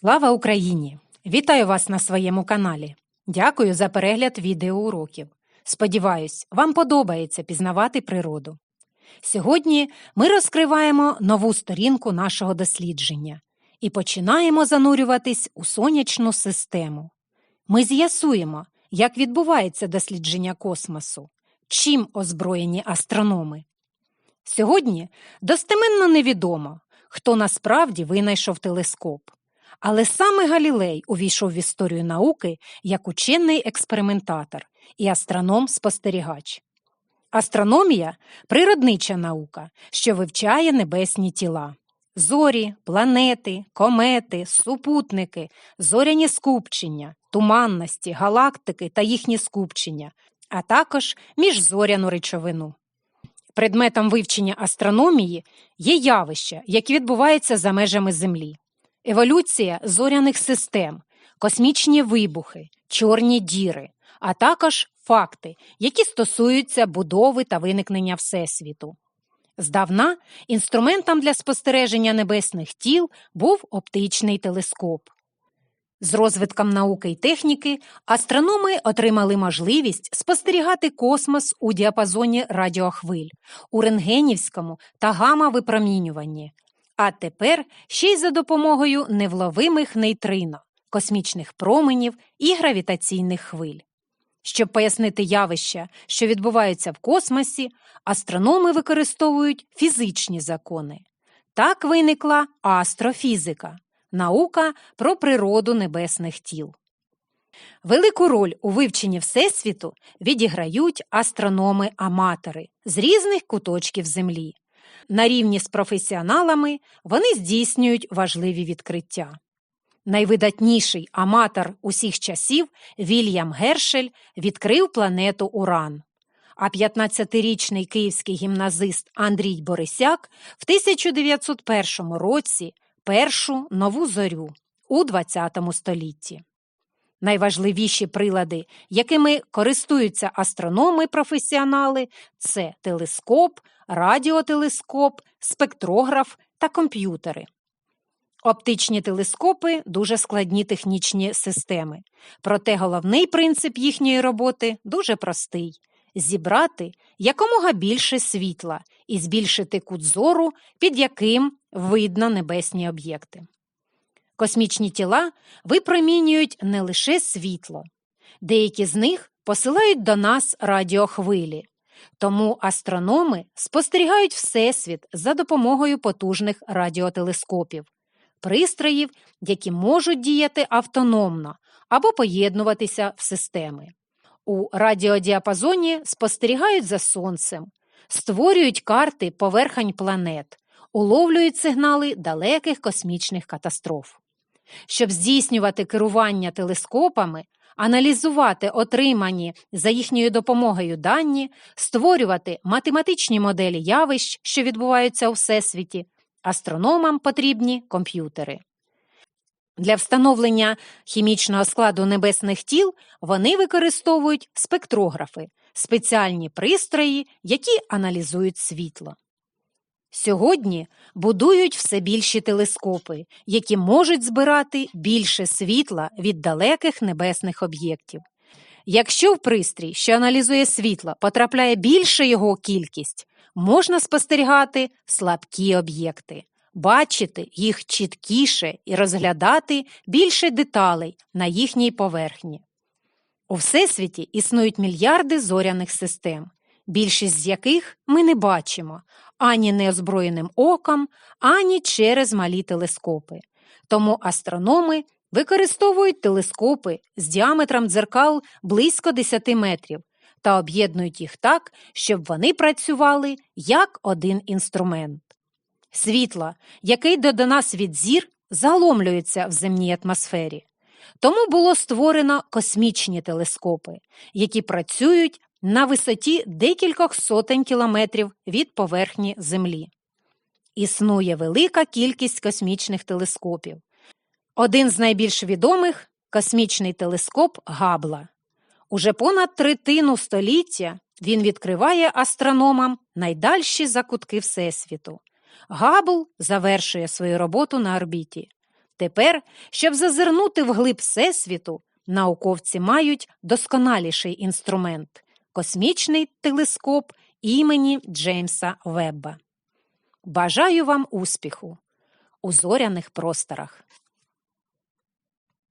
Слава Україні! Вітаю вас на своєму каналі. Дякую за перегляд відеоуроків. Сподіваюсь, вам подобається пізнавати природу. Сьогодні ми розкриваємо нову сторінку нашого дослідження і починаємо занурюватись у сонячну систему. Ми з'ясуємо, як відбувається дослідження космосу, чим озброєні астрономи. Сьогодні достеменно невідомо, хто насправді винайшов телескоп. Але саме Галілей увійшов в історію науки як учений експериментатор і астроном-спостерігач. Астрономія природнича наука, що вивчає небесні тіла. Зорі, планети, комети, супутники, зоряні скупчення, туманності, галактики та їхні скупчення, а також міжзоряну речовину. Предметом вивчення астрономії є явища, які відбуваються за межами Землі еволюція зоряних систем, космічні вибухи, чорні діри, а також факти, які стосуються будови та виникнення Всесвіту. Здавна інструментом для спостереження небесних тіл був оптичний телескоп. З розвитком науки й техніки астрономи отримали можливість спостерігати космос у діапазоні радіохвиль, у рентгенівському та гамма-випромінюванні, а тепер ще й за допомогою невловимих нейтрино, космічних променів і гравітаційних хвиль. Щоб пояснити явища, що відбуваються в космосі, астрономи використовують фізичні закони. Так виникла астрофізика наука про природу небесних тіл. Велику роль у вивченні Всесвіту відіграють астрономи-аматори з різних куточків Землі. На рівні з професіоналами вони здійснюють важливі відкриття. Найвидатніший аматор усіх часів Вільям Гершель відкрив планету Уран. А 15-річний київський гімназист Андрій Борисяк в 1901 році першу нову зорю у ХХ столітті. Найважливіші прилади, якими користуються астрономи-професіонали, це телескоп, радіотелескоп, спектрограф та комп'ютери. Оптичні телескопи дуже складні технічні системи, проте головний принцип їхньої роботи дуже простий зібрати якомога більше світла і збільшити кут зору, під яким видно небесні об'єкти. Космічні тіла випромінюють не лише світло, деякі з них посилають до нас радіохвилі, тому астрономи спостерігають Всесвіт за допомогою потужних радіотелескопів, пристроїв, які можуть діяти автономно або поєднуватися в системи. У радіодіапазоні спостерігають за сонцем, створюють карти поверхень планет, уловлюють сигнали далеких космічних катастроф. Щоб здійснювати керування телескопами, аналізувати отримані за їхньою допомогою дані, створювати математичні моделі явищ, що відбуваються у всесвіті, астрономам потрібні комп'ютери. Для встановлення хімічного складу небесних тіл вони використовують спектрографи, спеціальні пристрої, які аналізують світло. Сьогодні будують все більші телескопи, які можуть збирати більше світла від далеких небесних об'єктів. Якщо в пристрій, що аналізує світло, потрапляє більша його кількість, можна спостерігати слабкі об'єкти, бачити їх чіткіше і розглядати більше деталей на їхній поверхні. У Всесвіті існують мільярди зоряних систем, більшість з яких ми не бачимо ані неозброєним оком, ані через малі телескопи. Тому астрономи використовують телескопи з діаметром дзеркал близько 10 метрів та об'єднують їх так, щоб вони працювали як один інструмент. Світло, яке йде до нас від зір, заломлюється в земній атмосфері. Тому було створено космічні телескопи, які працюють на висоті декількох сотень кілометрів від поверхні Землі. Існує велика кількість космічних телескопів. Один з найбільш відомих космічний телескоп Габла. Уже понад третину століття він відкриває астрономам найдальші закутки Всесвіту. Габл завершує свою роботу на орбіті. Тепер, щоб зазирнути в глиб Всесвіту, науковці мають досконаліший інструмент космічний телескоп імені Джеймса Вебба. Бажаю вам успіху у зоряних просторах.